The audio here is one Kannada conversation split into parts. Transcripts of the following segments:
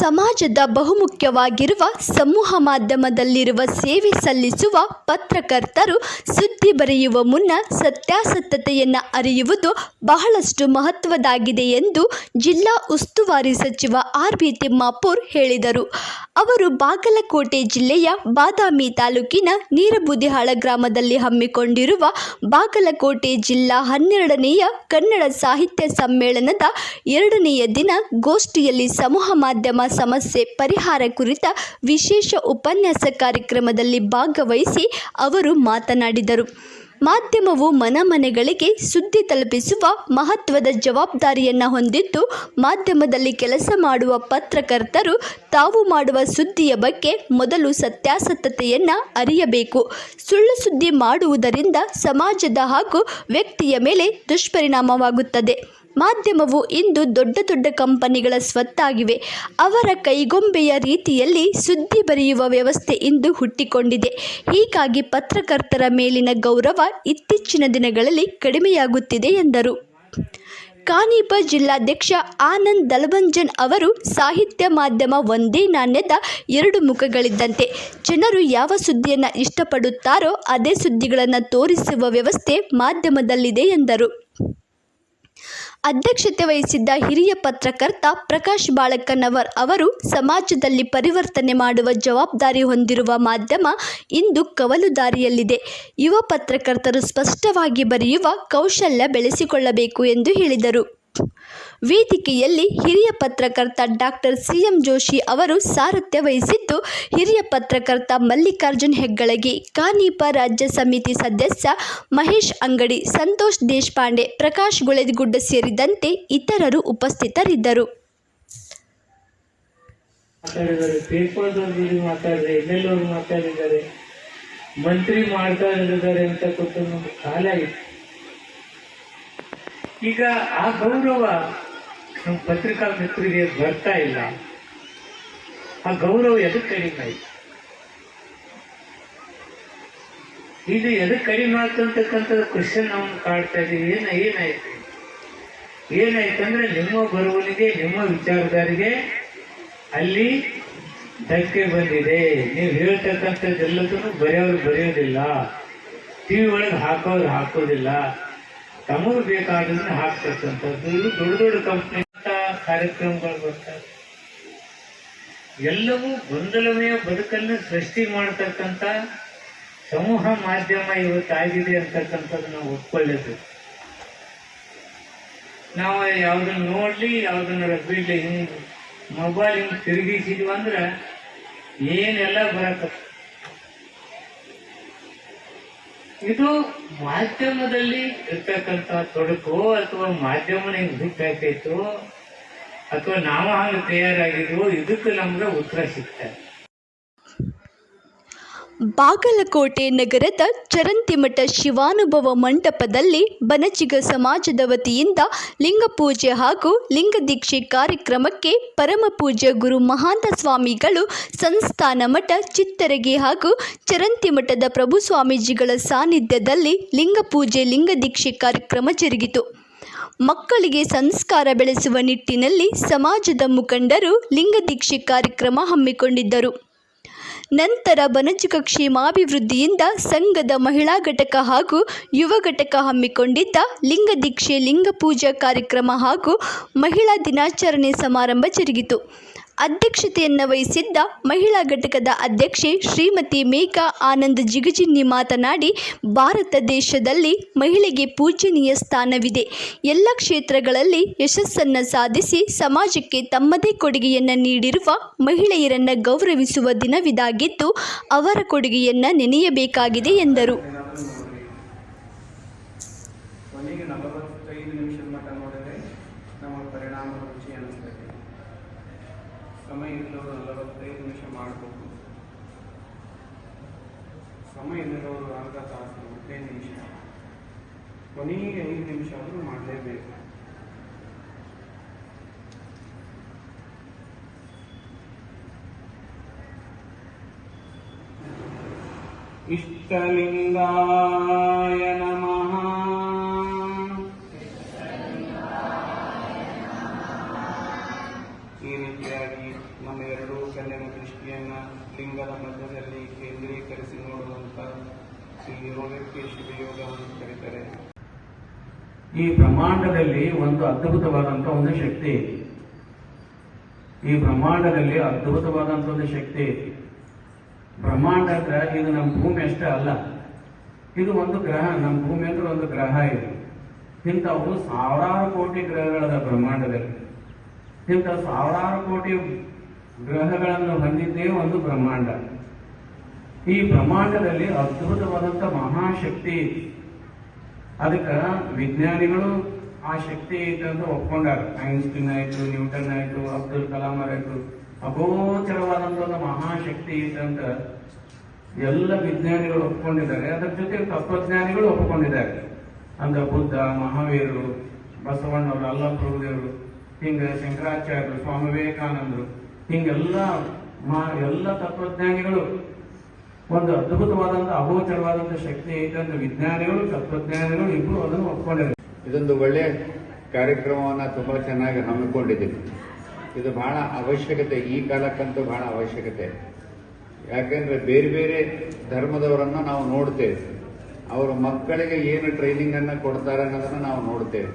ಸಮಾಜದ ಬಹುಮುಖ್ಯವಾಗಿರುವ ಸಮೂಹ ಮಾಧ್ಯಮದಲ್ಲಿರುವ ಸೇವೆ ಸಲ್ಲಿಸುವ ಪತ್ರಕರ್ತರು ಸುದ್ದಿ ಬರೆಯುವ ಮುನ್ನ ಸತ್ಯಾಸತ್ಯತೆಯನ್ನು ಅರಿಯುವುದು ಬಹಳಷ್ಟು ಮಹತ್ವದಾಗಿದೆ ಎಂದು ಜಿಲ್ಲಾ ಉಸ್ತುವಾರಿ ಸಚಿವ ಆರ್ ಬಿ ತಿಮ್ಮಾಪುರ್ ಹೇಳಿದರು. ಅವರು ಬಾಗಲಕೋಟೆ ಜಿಲ್ಲೆಯ ಬಾದಾಮಿ ತಾಲೂಕಿನ ನೀರಬುದಿಹಾಳ ಗ್ರಾಮದಲ್ಲಿ ಹಮ್ಮಿಕೊಂಡಿರುವ ಬಾಗಲಕೋಟೆ ಜಿಲ್ಲಾ ಹನ್ನೆರಡನೆಯ ಕನ್ನಡ ಸಾಹಿತ್ಯ ಸಮ್ಮೇಳನದ ಎರಡನೆಯ ದಿನ ಗೋಷ್ಠಿಯಲ್ಲಿ ಸಮೂಹ ಮಾಧ್ಯಮ ಸಮಸ್ಯೆ ಪರಿಹಾರ ಕುರಿತ ವಿಶೇಷ ಉಪನ್ಯಾಸ ಕಾರ್ಯಕ್ರಮದಲ್ಲಿ ಭಾಗವಹಿಸಿ ಅವರು ಮಾತನಾಡಿದರು. ಮಾಧ್ಯಮವು ಮನಮನೆಗಳಿಗೆ ಸುದ್ದಿ ತಲುಪಿಸುವ ಮಹತ್ವದ ಜವಾಬ್ದಾರಿಯನ್ನು ಹೊಂದಿದ್ದು, ಮಾಧ್ಯಮದಲ್ಲಿ ಕೆಲಸ ಮಾಡುವ ಪತ್ರಕರ್ತರು ತಾವು ಮಾಡುವ ಸುದ್ದಿಯ ಬಗ್ಗೆ ಮೊದಲು ಸತ್ಯಾಸತ್ಯತೆಯನ್ನು ಅರಿಯಬೇಕು. ಸುಳ್ಳು ಸುದ್ದಿ ಮಾಡುವುದರಿಂದ ಸಮಾಜದ ಹಾಗೂ ವ್ಯಕ್ತಿಯ ಮೇಲೆ ದುಷ್ಪರಿಣಾಮವಾಗುತ್ತದೆ. ಮಾಧ್ಯಮವು ಇಂದು ದೊಡ್ಡ ದೊಡ್ಡ ಕಂಪನಿಗಳ ಸ್ವತ್ತಾಗಿವೆ. ಅವರ ಕೈಗೊಂಬೆಯ ರೀತಿಯಲ್ಲಿ ಸುದ್ದಿ ಬರೆಯುವ ವ್ಯವಸ್ಥೆ ಇಂದು ಹುಟ್ಟಿಕೊಂಡಿದೆ. ಹೀಗಾಗಿ ಪತ್ರಕರ್ತರ ಮೇಲಿನ ಗೌರವ ಇತ್ತೀಚಿನ ದಿನಗಳಲ್ಲಿ ಕಡಿಮೆಯಾಗುತ್ತಿದೆ ಎಂದರು. ಕಾನೀಪ ಜಿಲ್ಲಾಧ್ಯಕ್ಷ ಆನಂದ್ ದಲಭಂಜನ್ ಅವರು ಸಾಹಿತ್ಯ ಮಾಧ್ಯಮ ಒಂದೇ ನಾಣ್ಯದ ಎರಡು ಮುಖಗಳಿದ್ದಂತೆ. ಜನರು ಯಾವ ಸುದ್ದಿಯನ್ನು ಇಷ್ಟಪಡುತ್ತಾರೋ ಅದೇ ಸುದ್ದಿಗಳನ್ನು ತೋರಿಸುವ ವ್ಯವಸ್ಥೆ ಮಾಧ್ಯಮದಲ್ಲಿದೆ ಎಂದರು. ಅಧ್ಯಕ್ಷತೆ ವಹಿಸಿದ್ದ ಹಿರಿಯ ಪತ್ರಕರ್ತ ಪ್ರಕಾಶ್ ಬಾಳಕ್ಕನವರ್ ಅವರು ಸಮಾಜದಲ್ಲಿ ಪರಿವರ್ತನೆ ಮಾಡುವ ಜವಾಬ್ದಾರಿ ಹೊಂದಿರುವ ಮಾಧ್ಯಮ ಇಂದು ಕವಲು ದಾರಿಯಲ್ಲಿದೆ. ಯುವ ಪತ್ರಕರ್ತರು ಸ್ಪಷ್ಟವಾಗಿ ಬರೆಯುವ ಕೌಶಲ್ಯ ಬೆಳೆಸಿಕೊಳ್ಳಬೇಕು ಎಂದು ಹೇಳಿದರು. ವೇದಿಕೆಯಲ್ಲಿ ಹಿರಿಯ ಪತ್ರಕರ್ತ ಡಾಕ್ಟರ್ ಸಿ ಎಂ ಜೋಶಿ ಅವರು ಸಾರಥ್ಯ ವಹಿಸಿದ್ದು, ಹಿರಿಯ ಪತ್ರಕರ್ತ ಮಲ್ಲಿಕಾರ್ಜುನ್ ಹೆಗ್ಗಳಗಿ, ಕಾನೀಪ ರಾಜ್ಯ ಸಮಿತಿ ಸದಸ್ಯ ಮಹೇಶ್ ಅಂಗಡಿ, ಸಂತೋಷ್ ದೇಶಪಾಂಡೆ, ಪ್ರಕಾಶ್ ಗುಳೆದಗುಡ್ಡ ಸೇರಿದಂತೆ ಇತರರು ಉಪಸ್ಥಿತರಿದ್ದರು. ಮಂತ್ರಿ ಮಾಡ್ತಾ ಇದ್ದಾರೆ ಅಂತ ಕೊಟ್ಟು ನಮ್ಗೆ ಈಗ ಆ ಗೌರವ ನಮ್ಮ ಪತ್ರಿಕಾ ಮಿತ್ರರಿಗೆ ಬರ್ತಾ ಇಲ್ಲ. ಆ ಗೌರವ ಎದಕ್ಕೆ ಕಡಿಮೆ ಆಯ್ತು? ಇದು ಎದಕ್ಕೆ ಕಡಿಮೆ ಆಯ್ತು ಅಂತಕ್ಕಂಥದ್ದು ಕ್ವಶನ್ ನಾವು ಕಾಡ್ತಾ ಇದ್ದೀವಿ. ಏನ, ಏನಾಯ್ತು? ಏನಾಯ್ತಂದ್ರೆ ನಿಮ್ಮ ಬರುವನಿಗೆ ನಿಮ್ಮ ವಿಚಾರಧಾರಿಗೆ ಅಲ್ಲಿ ಧಕ್ಕೆ ಬಂದಿದೆ. ನೀವು ಹೇಳ್ತಕ್ಕಂಥದ್ದೆಲ್ಲದನ್ನು ಬರೆಯೋರು ಬರೆಯೋದಿಲ್ಲ. ಟಿವಿ ಒಳಗೆ ಹಾಕೋರು ಹಾಕೋದಿಲ್ಲ. ತಮಗೆ ಬೇಕಾದನ್ನ ಹಾಕ್ತಕ್ಕಂಥದ್ದು. ದೊಡ್ಡ ದೊಡ್ಡ ಕಂಪ್ನಿ ಕಾರ್ಯಕ್ರಮಗಳು ಬರ್ತಾರೆ ಎಲ್ಲವೂ ಗೊಂದಲಮಯ ಬದುಕನ್ನು ಸೃಷ್ಟಿ ಮಾಡತಕ್ಕಂಥ ಸಮೂಹ ಮಾಧ್ಯಮ ಇವತ್ತಾಗಿದೆ ಅಂತಕ್ಕಂಥದ್ದು ನಾವು ಒಪ್ಕೊಳ್ಳೇಬೇಕು. ನಾವು ಯಾವ್ದನ್ನ ನೋಡ್ಲಿ, ಯಾವುದನ್ನು ರಬ್ಬಿಡ್ಲಿ ಹಿಂಗ್ ಮೊಬೈಲ್ ಹಿಂಗ್ ತಿರುಗಿಸಿದ್ವಿ ಅಂದ್ರೆ ಏನೆಲ್ಲ ಬರಕ ಇದು ಮಾಧ್ಯಮದಲ್ಲಿ ಇರ್ತಕ್ಕಂಥ ತೊಡಕು ಅಥವಾ ಮಾಧ್ಯಮ ಹಿಂಗ್ ಅಥವಾ ನಾವು ಹಂಗ ತಯಾರಾಗಿದ್ವು ಇದಕ್ಕೆ ನಮ್ಗೆ ಉತ್ತರ ಸಿಗ್ತದೆ. ಬಾಗಲಕೋಟೆ ನಗರದ ಚರಂತಿಮಠ ಶಿವಾನುಭವ ಮಂಟಪದಲ್ಲಿ ಬನಚಿಗ ಸಮಾಜದ ವತಿಯಿಂದ ಲಿಂಗಪೂಜೆ ಹಾಗೂ ಲಿಂಗದೀಕ್ಷೆ ಕಾರ್ಯಕ್ರಮಕ್ಕೆ ಪರಮಪೂಜ್ಯ ಗುರು ಮಹಾಂತ ಸ್ವಾಮಿಗಳು ಸಂಸ್ಥಾನ ಮಠ ಚಿತ್ತರಗಿ ಹಾಗೂ ಚರಂತಿಮಠದ ಪ್ರಭು ಸ್ವಾಮೀಜಿಗಳ ಸಾನ್ನಿಧ್ಯದಲ್ಲಿ ಲಿಂಗಪೂಜೆ ಲಿಂಗದೀಕ್ಷೆ ಕಾರ್ಯಕ್ರಮ ಜರುಗಿತು. ಮಕ್ಕಳಿಗೆ ಸಂಸ್ಕಾರ ಬೆಳೆಸುವ ನಿಟ್ಟಿನಲ್ಲಿ ಸಮಾಜದ ಮುಖಂಡರು ಲಿಂಗದೀಕ್ಷೆ ಕಾರ್ಯಕ್ರಮ ಹಮ್ಮಿಕೊಂಡಿದ್ದರು. ನಂತರ ಬನಜಿಗ ಕ್ಷೇಮಾಭಿವೃದ್ಧಿಯಿಂದ ಸಂಘದ ಮಹಿಳಾ ಘಟಕ ಹಾಗೂ ಯುವ ಘಟಕ ಹಮ್ಮಿಕೊಂಡಿದ್ದ ಲಿಂಗದೀಕ್ಷೆ ಲಿಂಗಪೂಜಾ ಕಾರ್ಯಕ್ರಮ ಹಾಗೂ ಮಹಿಳಾ ದಿನಾಚರಣೆ ಸಮಾರಂಭ ಜರುಗಿತು. ಅಧ್ಯಕ್ಷತೆಯನ್ನು ವಹಿಸಿದ್ದ ಮಹಿಳಾ ಘಟಕದ ಅಧ್ಯಕ್ಷೆ ಶ್ರೀಮತಿ ಮೇಘಾ ಆನಂದ್ ಜಿಗಜಿನ್ನಿ ಮಾತನಾಡಿ, ಭಾರತ ದೇಶದಲ್ಲಿ ಮಹಿಳೆಗೆ ಪೂಜನೀಯ ಸ್ಥಾನವಿದೆ. ಎಲ್ಲ ಕ್ಷೇತ್ರಗಳಲ್ಲಿ ಯಶಸ್ಸನ್ನು ಸಾಧಿಸಿ ಸಮಾಜಕ್ಕೆ ತಮ್ಮದೇ ಕೊಡುಗೆಯನ್ನು ನೀಡಿರುವ ಮಹಿಳೆಯರನ್ನು ಗೌರವಿಸುವ ದಿನವಿದಾಗಿದ್ದು, ಅವರ ಕೊಡುಗೆಯನ್ನು ನೆನೆಯಬೇಕಾಗಿದೆ ಎಂದರು ಕೊನೆಗೆ ನಲವತ್ತೈದು ನಿಮಿಷದ ಮಟ್ಟ ನೋಡಿದರೆ ನಮಗೆ ಪರಿಣಾಮ ರುಚಿ ಅನಿಸ್ತದೆ ಸಮಯ ಇಲ್ಲವರು ನಲವತ್ತೈದು ನಿಮಿಷ ಮಾಡಬಹುದು ಸಮಯ ಇಲ್ಲದವರು ಅರ್ಧ ತಾಸು, ಹದಿನೈದು ನಿಮಿಷ. ಕೊನೆಯ ಐದು ನಿಮಿಷ ಆದರೂ ಮಾಡಲೇಬೇಕು. ಇಷ್ಟಲಿಂಗಾಯ ಮಧ್ಯದಲ್ಲಿ ಕೇಂದ್ರೀಕರಿಸಿ ನೋಡುವಂತ ಶ್ರೀ ಯೋಗಕ್ಕೆ ಶಿವಯೋಗ ಅಂತ ಕರೀತಾರೆ. ಈ ಬ್ರಹ್ಮಾಂಡದಲ್ಲಿ ಒಂದು ಅದ್ಭುತವಾದಂಥ ಒಂದು ಶಕ್ತಿ ಈ ಬ್ರಹ್ಮಾಂಡದಲ್ಲಿ ಅದ್ಭುತವಾದಂಥ ಒಂದು ಶಕ್ತಿ ಇದೆ. ಬ್ರಹ್ಮಾಂಡ ಅಂದ್ರೆ ಇದು ನಮ್ಮ ಭೂಮಿ ಅಷ್ಟೇ ಅಲ್ಲ. ಇದು ಒಂದು ಗ್ರಹ, ನಮ್ಮ ಭೂಮಿ ಅಂದ್ರೆ ಒಂದು ಗ್ರಹ ಇದು. ಇಂಥವು ಸಾವಿರಾರು ಕೋಟಿ ಗ್ರಹಗಳದ ಬ್ರಹ್ಮಾಂಡದಲ್ಲಿ. ಇಂಥ ಸಾವಿರಾರು ಕೋಟಿ ಗ್ರಹಗಳನ್ನು ಹೊಂದಿದ್ದೇ ಒಂದು ಬ್ರಹ್ಮಾಂಡ. ಈ ಬ್ರಹ್ಮಾಂಡದಲ್ಲಿ ಅದ್ಭುತವಾದಂಥ ಮಹಾಶಕ್ತಿ. ಐತಿ ಅದಕ್ಕೆ ವಿಜ್ಞಾನಿಗಳು ಆ ಶಕ್ತಿ ಐತೆ ಅಂತ ಒಪ್ಕೊಂಡಾರ. ಐನ್ಸ್ಟೀನ್ ಆಯ್ತು, ನ್ಯೂಟನ್ ಆಯ್ತು, ಅಬ್ದುಲ್ ಕಲಾಂ ಆಯ್ತು. ಅಗೋಚರವಾದಂಥ ಒಂದು ಮಹಾಶಕ್ತಿ ಐತೆ ಅಂತ ಎಲ್ಲ ವಿಜ್ಞಾನಿಗಳು ಒಪ್ಕೊಂಡಿದ್ದಾರೆ. ಅದರ ಜೊತೆ ತತ್ವಜ್ಞಾನಿಗಳು ಒಪ್ಕೊಂಡಿದ್ದಾರೆ. ಅಂದ್ರೆ ಬುದ್ಧ, ಮಹಾವೀರರು, ಬಸವಣ್ಣವರು ಅಲ್ಲಪ್ರಭುದೇವರು ಹಿಂಗೆ ಶಂಕರಾಚಾರ್ಯರು, ಸ್ವಾಮಿ ವಿವೇಕಾನಂದರು, ಹಿಂಗೆಲ್ಲ ಮಾ ಎಲ್ಲ ತತ್ವಜ್ಞಾನಿಗಳು ಒಂದು ಅದ್ಭುತವಾದಂತಹ ಅಗೋಚರವಾದಂತಹ ಶಕ್ತಿ ಐತೆ ಅಂತ ವಿಜ್ಞಾನಿಗಳು, ತತ್ವಜ್ಞಾನಿಗಳು ಇಬ್ಬರು ಅದನ್ನು ಒಪ್ಕೊಂಡಿದ್ದಾರೆ. ಇದೊಂದು ಒಳ್ಳೆಯ ಕಾರ್ಯಕ್ರಮವನ್ನು ತುಂಬ ಚೆನ್ನಾಗಿ ಹಮ್ಮಿಕೊಂಡಿದ್ದೀವಿ. ಇದು ಬಹಳ ಅವಶ್ಯಕತೆ, ಈ ಕಾಲಕ್ಕಂತೂ ಬಹಳ ಅವಶ್ಯಕತೆ. ಯಾಕೆಂದ್ರೆ ಬೇರೆ ಬೇರೆ ಧರ್ಮದವರನ್ನು ನಾವು ನೋಡ್ತೇವೆ. ಅವರ ಮಕ್ಕಳಿಗೆ ಏನು ಟ್ರೈನಿಂಗ್ ಅನ್ನ ಕೊಡ್ತಾರೆ ಅನ್ನೋದನ್ನ ನಾವು ನೋಡ್ತೇವೆ.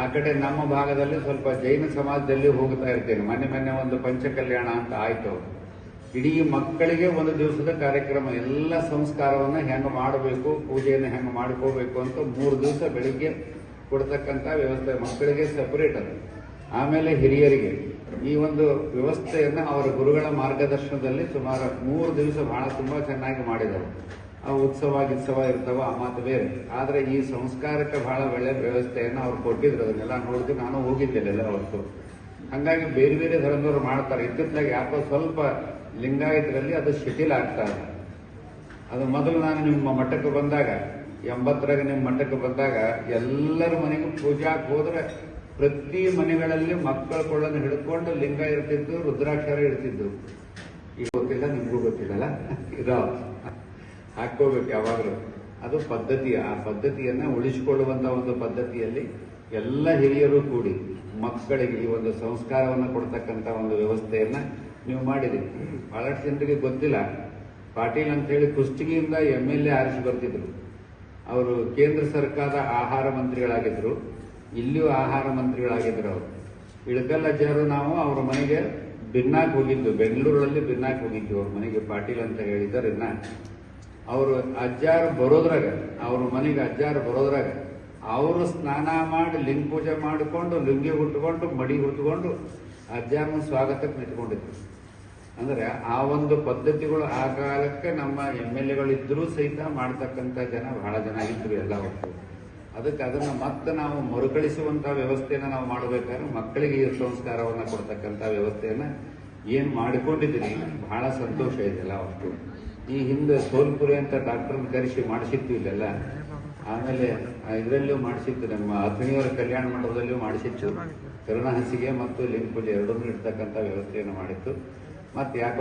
ಆ ಕಡೆ ನಮ್ಮ ಭಾಗದಲ್ಲಿ ಸ್ವಲ್ಪ ಜೈನ ಸಮಾಜದಲ್ಲಿ ಹೋಗ್ತಾ ಇರ್ತೇನೆ. ಮೊನ್ನೆ ಮೊನ್ನೆ ಒಂದು ಪಂಚಕಲ್ಯಾಣ ಅಂತ ಆಯ್ತು. ಇಡೀ ಮಕ್ಕಳಿಗೆ ಒಂದು ದಿವಸದ ಕಾರ್ಯಕ್ರಮ, ಎಲ್ಲ ಸಂಸ್ಕಾರವನ್ನ ಹೆಂಗೆ ಮಾಡಬೇಕು, ಪೂಜೆಯನ್ನು ಹೆಂಗೆ ಮಾಡ್ಕೋಬೇಕು ಅಂತ ಮೂರು ದಿವಸ ಬೆಳಿಗ್ಗೆ ಕೊಡ್ತಕ್ಕಂಥ ವ್ಯವಸ್ಥೆ ಮಕ್ಕಳಿಗೆ ಸಪರೇಟ್ ಅದು. ಆಮೇಲೆ ಹಿರಿಯರಿಗೆ ಈ ಒಂದು ವ್ಯವಸ್ಥೆಯನ್ನ ಅವರ ಗುರುಗಳ ಮಾರ್ಗದರ್ಶನದಲ್ಲಿ ಸುಮಾರು ಮೂರು ದಿವಸ ಬಹಳ ತುಂಬಾ ಚೆನ್ನಾಗಿ ಮಾಡಿದರು ಆ ಉತ್ಸವ, ಗಿತ್ಸವ ಇರ್ತವ, ಆ ಮಾತು ಬೇರೆ. ಆದ್ರೆ ಈ ಸಂಸ್ಕಾರಕ್ಕೆ ಬಹಳ ಒಳ್ಳೆ ವ್ಯವಸ್ಥೆಯನ್ನು ಅವ್ರು ಕೊಟ್ಟಿದ್ರು. ಅದನ್ನೆಲ್ಲ ನೋಡಿದ್ರೆ ನಾನು ಹೋಗಿದ್ದೆಲ್ಲ ಅವತ್ತು ಹಂಗಾಗಿ ಬೇರೆ ಬೇರೆ ಧರ್ಮದವರು ಮಾಡ್ತಾರೆ. ಇತ್ತಿತ್ತಲಾಗಿ ಯಾಕೋ ಸ್ವಲ್ಪ ಲಿಂಗಾಯತರಲ್ಲಿ ಅದು ಶಿಥಿಲ ಆಗ್ತಾ ಇದೆ. ಅದು ಮೊದಲು ನಾನು ನಿಮ್ಮ ಮಠಕ್ಕೆ ಬಂದಾಗ, ಎಂಬತ್ತರಾಗ ನಿಮ್ಮ ಮಠಕ್ಕೆ ಬಂದಾಗ ಎಲ್ಲರ ಮನೆಗೂ ಪೂಜಾಕ್ ಹೋದ್ರೆ ಪ್ರತಿ ಮನೆಗಳಲ್ಲಿ ಮಕ್ಕಳ ಕೊಳ್ಳನ್ನು ಹಿಡ್ಕೊಂಡು ಲಿಂಗ ಇರ್ತಿದ್ದು ರುದ್ರಾಕ್ಷರ ಇರ್ತಿದ್ದು ಈಗ ಗೊತ್ತಿಲ್ಲ, ನಿಮಗೂ ಗೊತ್ತಿಲ್ಲಲ್ಲ? ಇದಾವ ಹಾಕೋಬೇಕು ಯಾವಾಗಲೂ. ಅದು ಪದ್ಧತಿ, ಆ ಪದ್ಧತಿಯನ್ನ ಉಳಿಸಿಕೊಳ್ಳುವಂತ ಒಂದು ಪದ್ಧತಿಯಲ್ಲಿ ಎಲ್ಲ ಹಿರಿಯರು ಕೂಡಿ ಮಕ್ಕಳಿಗೆ ಈ ಒಂದು ಸಂಸ್ಕಾರವನ್ನು ಕೊಡ್ತಕ್ಕಂಥ ಒಂದು ವ್ಯವಸ್ಥೆಯನ್ನ ನೀವು ಮಾಡಿದ್ರಿ ಬಹಳಷ್ಟು ಜನರಿಗೆ ಗೊತ್ತಿಲ್ಲ. ಪಾಟೀಲ್ ಅಂತೇಳಿ ಕುಷ್ಟಗಿಯಿಂದ ಎಂ ಎಲ್ ಎ ಆರಿಸಿ ಬರ್ತಿದ್ರು. ಅವರು ಕೇಂದ್ರ ಸರ್ಕಾರದ ಆಹಾರ ಮಂತ್ರಿಗಳಾಗಿದ್ರು. ಇಲ್ಲಿಯೂ ಆಹಾರ ಮಂತ್ರಿಗಳಾಗಿದ್ರು ಅವರು. ಇಳಕಲ್ಲ ಜನರು ನಾವು ಅವ್ರ ಮನೆಗೆ ಬಿನ್ನಾಕ್ ಹೋಗಿದ್ದು. ಬೆಂಗಳೂರಲ್ಲಿ ಬಿನ್ನಾಕ್ ಹೋಗಿದ್ದು ಅವ್ರ ಮನೆಗೆ ಪಾಟೀಲ್ ಅಂತ ಹೇಳಿದ್ದಾರೆ ಅವರು ಅಜ್ಜಾರು ಬರೋದ್ರಾಗ, ಅವ್ರ ಮನೆಗೆ ಅಜ್ಜಾರು ಬರೋದ್ರಾಗ ಅವರು ಸ್ನಾನ ಮಾಡಿ, ಲಿಂಗ ಪೂಜೆ ಮಾಡಿಕೊಂಡು, ಲುಂಗಿ ಹುಟ್ಟುಕೊಂಡು, ಮಡಿ ಹುಟ್ಟುಕೊಂಡು ಅಜ್ಜಾರನ ಸ್ವಾಗತಕ್ಕೆ ನಿಂತ್ಕೊಂಡಿದ್ರು. ಅಂದ್ರೆ ಆ ಒಂದು ಪದ್ಧತಿಗಳು ಆ ಕಾಲಕ್ಕೆ ನಮ್ಮ ಎಂ ಎಲ್ ಎಗಳಿದ್ದರೂ ಸಹಿತ ಮಾಡ್ತಕ್ಕಂಥ ಜನ ಬಹಳ ಜನ ಇದ್ರು ಎಲ್ಲ ಹೊತ್ತು ಅದಕ್ಕೆ ಅದನ್ನ ಮತ್ತೆ ನಾವು ಮರುಕಳಿಸುವಂತ ವ್ಯವಸ್ಥೆಯನ್ನ ನಾವು ಮಾಡಬೇಕಾದ್ರೆ ಮಕ್ಕಳಿಗೆ ಈ ಸಂಸ್ಕಾರವನ್ನ ಕೊಡ್ತಕ್ಕಂಥ ವ್ಯವಸ್ಥೆಯನ್ನ ಏನ್ ಮಾಡಿಕೊಂಡಿದ್ದೀರಿ ಬಹಳ ಸಂತೋಷ ಇದೆಲ್ಲ ಅವತ್ತು ಈ ಹಿಂದೆ ಸೋಲ್ಪುರಿ ಅಂತ ಡಾಕ್ಟರ್ನ ಕರೆಸಿ ಮಾಡಿಸಿತ್ತು ಇಲ್ಲೆಲ್ಲ. ಆಮೇಲೆ ಇದರಲ್ಲೂ ಮಾಡಿಸಿತ್ತು, ನಮ್ಮ ಅಥಣಿಯವರ ಕಲ್ಯಾಣ ಮಂಟಪದಲ್ಲೂ ಮಾಡಿಸಿತ್ತು. ಕರುಣಹಸಿಗೆ ಮತ್ತು ಲಿಂಗ ಪೂಜೆ ಎರಡನ್ನೂ ಇಡ್ತಕ್ಕಂಥ ವ್ಯವಸ್ಥೆಯನ್ನು ಮಾಡಿತ್ತು. ಮತ್ತೆ ಯಾಕೆ